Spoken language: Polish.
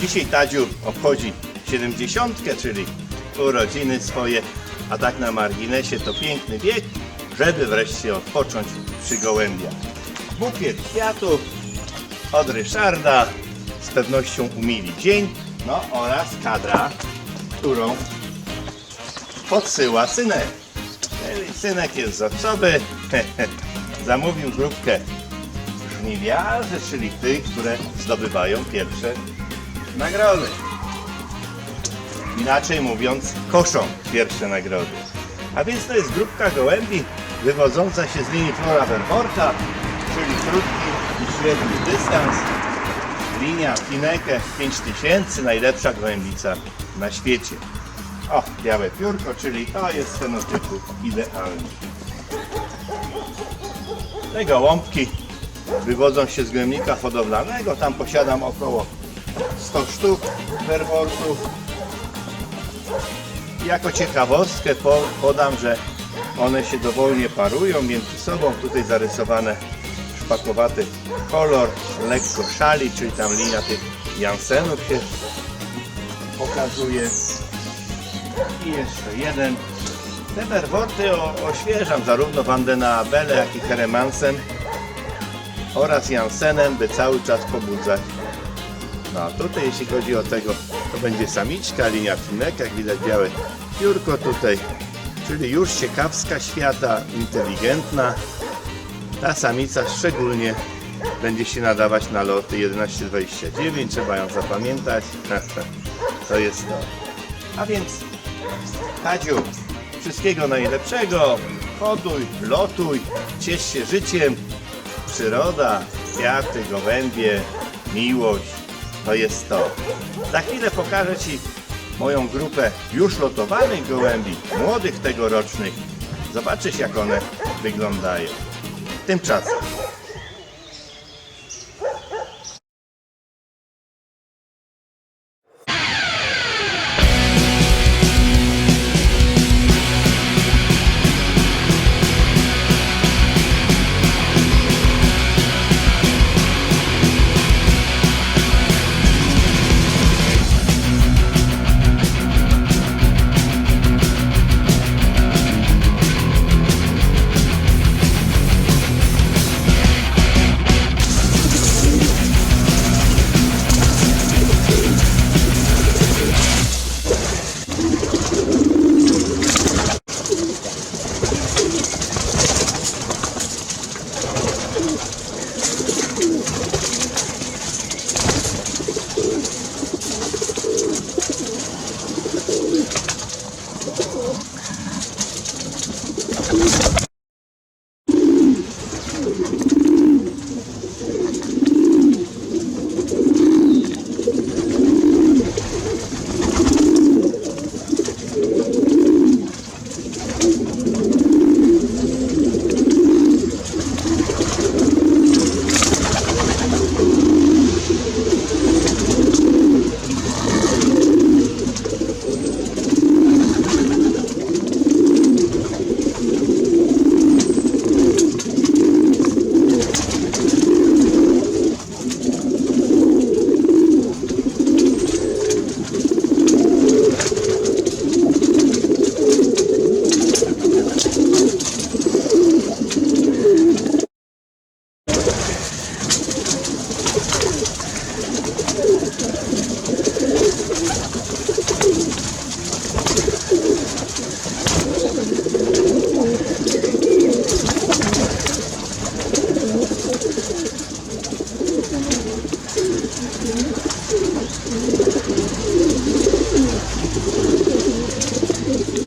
Dzisiaj Tadziu obchodzi 70, czyli urodziny swoje, a tak na marginesie to piękny wiek, żeby wreszcie odpocząć przy gołębiach. Bukiet kwiatów od Ryszarda z pewnością umili dzień, no oraz kadra, którą podsyła synek. Czyli Synek jest z osoby, zamówił grupkę żniwiarzy, czyli tych, które zdobywają pierwsze nagrody. Inaczej mówiąc, koszą pierwsze nagrody. A więc to jest grupka gołębi wywodząca się z linii Flora Verborta, czyli krótki i średni dystans. Linia Fineke 5000, najlepsza gołębica na świecie. O, białe piórko, czyli to jest fenotypu idealny. Te gołąbki wywodzą się z gołębnika hodowlanego. Tam posiadam około 100 sztuk werwortów. Jako ciekawostkę po- podam, że one się dowolnie parują między sobą. Tutaj zarysowane szpakowaty kolor, lekko szali, czyli tam linia tych Jansenów się pokazuje. I jeszcze jeden. Te werwoty o- oświeżam zarówno Vandena Abele, jak i Heremansem oraz Jansenem, by cały czas pobudzać. No a tutaj jeśli chodzi o tego, to będzie samiczka, linia Finek, jak widać białe piórko tutaj, czyli już ciekawska świata, inteligentna. Ta samica szczególnie będzie się nadawać na loty 1129, trzeba ją zapamiętać. To jest to. A więc Tadziu, wszystkiego najlepszego. Hoduj, lotuj, ciesz się życiem. Przyroda, kwiaty, gołębie, miłość. To jest to. Za chwilę pokażę Ci moją grupę już lotowanych gołębi, młodych tegorocznych. Zobaczysz jak one wyglądają. Tymczasem いいですね。